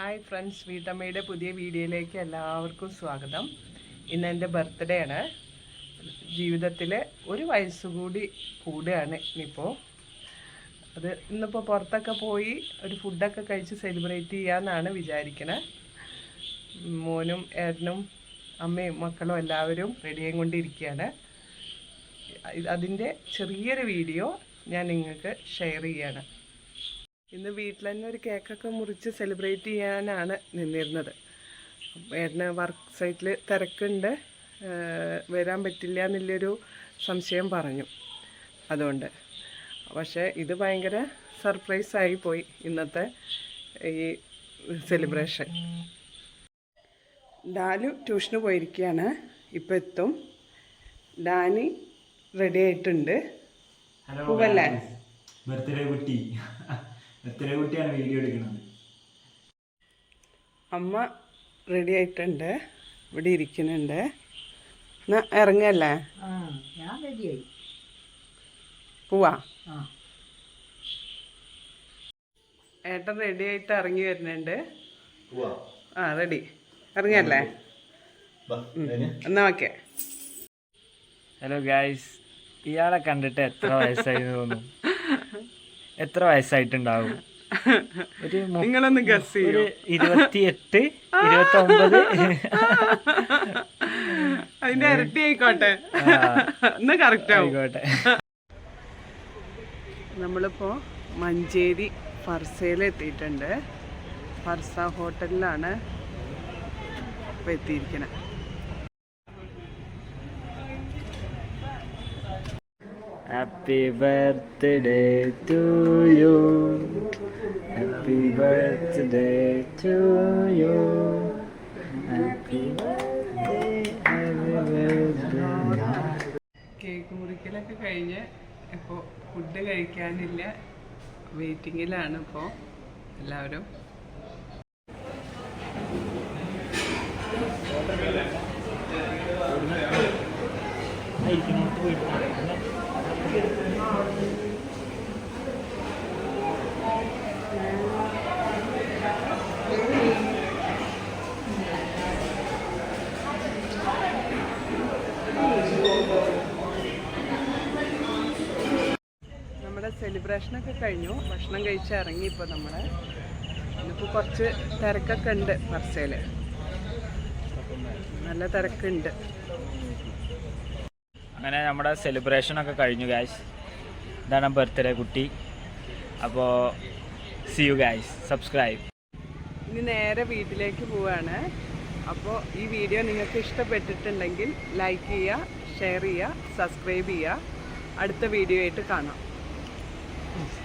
Hi friends വീട്ടമ്മയുടെ പുതിയ വീഡിയോയിലേക്ക് എല്ലാവർക്കും സ്വാഗതം. ഇന്ന് എന്റെ ബർത്ത്ഡേ ആണ്. ജീവിതത്തിൽ ഒരു വയസ്സുകൂടി കൂടുകയാണ് ഇനിയിപ്പോൾ അത് ഇന്നിപ്പോൾ പുറത്തൊക്കെ പോയി ഒരു ഫുഡൊക്കെ കഴിച്ച് സെലിബ്രേറ്റ് ചെയ്യാമെന്നാണ് വിചാരിക്കണത് മോനും ഏട്ടനും അമ്മയും മക്കളും എല്ലാവരും റെഡിയായി കൊണ്ടിരിക്കുകയാണ് അതിന്റെ ചെറിയൊരു വീഡിയോ ഞാൻ നിങ്ങൾക്ക് ഷെയർ ചെയ്യാണ്. ഇന്ന് വീട്ടിൽ തന്നെ ഒരു കേക്കൊക്കെ മുറിച്ച് സെലിബ്രേറ്റ് ചെയ്യാനാണ് നിന്നിരുന്നത്. ഏട്ടന് വർക്ക് സൈറ്റിൽ തിരക്കുണ്ട്. വരാൻ പറ്റില്ല എന്നുള്ളൊരു സംശയം പറഞ്ഞു. അതുകൊണ്ട്. പക്ഷേ ഇത് ഭയങ്കര സർപ്രൈസ് ആയി പോയി ഇന്നത്തെ ഈ സെലിബ്രേഷൻ ഡാലു ട്യൂഷന് പോയിരിക്കുകയാണ് ഇപ്പോൾ എത്തും. ഡാനി റെഡി ആയിട്ടുണ്ട്. ഹലോ? ബർത്ത്ഡേ കുട്ടി. ബർത്ത്ഡേ കുട്ടിയാണ് വീഡിയോ എടുക്കുന്നത്. അമ്മ റെഡി ആയിട്ടുണ്ട്. ഇവിടെ ഇരിക്കുന്നുണ്ട്. എന്നാ ഇറങ്ങല്ലേ? ആ ഞാൻ റെഡിയായി പോവാ. ആ. ഏട്ടൻ റെഡി ആയിട്ട് ഇറങ്ങി വരുന്നുണ്ട്. ആ റെഡി ഇറങ്ങല്ലേ എന്നാ ഓക്കെ ഹലോ ഗായ്സ് ഇയാളെ കണ്ടിട്ട് എത്ര വയസ്സായി തോന്നും എത്ര വയസ്സായിട്ടുണ്ടാവും? ഒരു നിങ്ങളൊന്ന് ഗസ് ചെയ്യൂ? ഇരുപത്തിയെട്ട് ഇരുപത്തി ഒമ്പത് അതിന്റെ ഇരട്ടി ആയിക്കോട്ടെ. എന്നാ കറക്റ്റ് ആയിക്കോട്ടെ. നമ്മളിപ്പോ മഞ്ചേരി ഫർസയിൽ എത്തിയിട്ടുണ്ട്. ഫർസ ഹോട്ടലിലാണ് ഇപ്പൊ എത്തിയിരിക്കുന്നത് happy birthday to you happy birthday to you happy cake മുറിക്കലൊക്കെ കഴിഞ്ഞ് ഇപ്പോൾ ഫുഡ് കഴിക്കാനില്ല. വെയിറ്റിങ്ങിലാണ് ഇപ്പോൾ എല്ലാവരും. നമ്മുടെ സെലിബ്രേഷനൊക്കെ കഴിഞ്ഞു. ഭക്ഷണം കഴിച്ച് ഇറങ്ങി ഇപ്പോൾ നമ്മൾ ഇന്നിപ്പോൾ കുറച്ച് തിരക്കൊക്കെ ഉണ്ട് പർച്ചയിൽ നല്ല തിരക്കുണ്ട്. അങ്ങനെ നമ്മുടെ സെലിബ്രേഷൻ ഒക്കെ കഴിഞ്ഞു ഗായ്സ് ഇതാണ് ബർത്ത്ഡേ കുട്ടി. അപ്പോൾ സി യു ഗായ്സ് സബ്സ്ക്രൈബ് ഇനി നേരെ വീട്ടിലേക്ക് പോവാണ്. അപ്പോൾ ഈ വീഡിയോ നിങ്ങൾക്ക് ഇഷ്ടപ്പെട്ടിട്ടുണ്ടെങ്കിൽ ലൈക്ക് ചെയ്യുക ഷെയർ ചെയ്യുക സബ്സ്ക്രൈബ് ചെയ്യുക. അടുത്ത വീഡിയോ ആയിട്ട് കാണാം. Oof.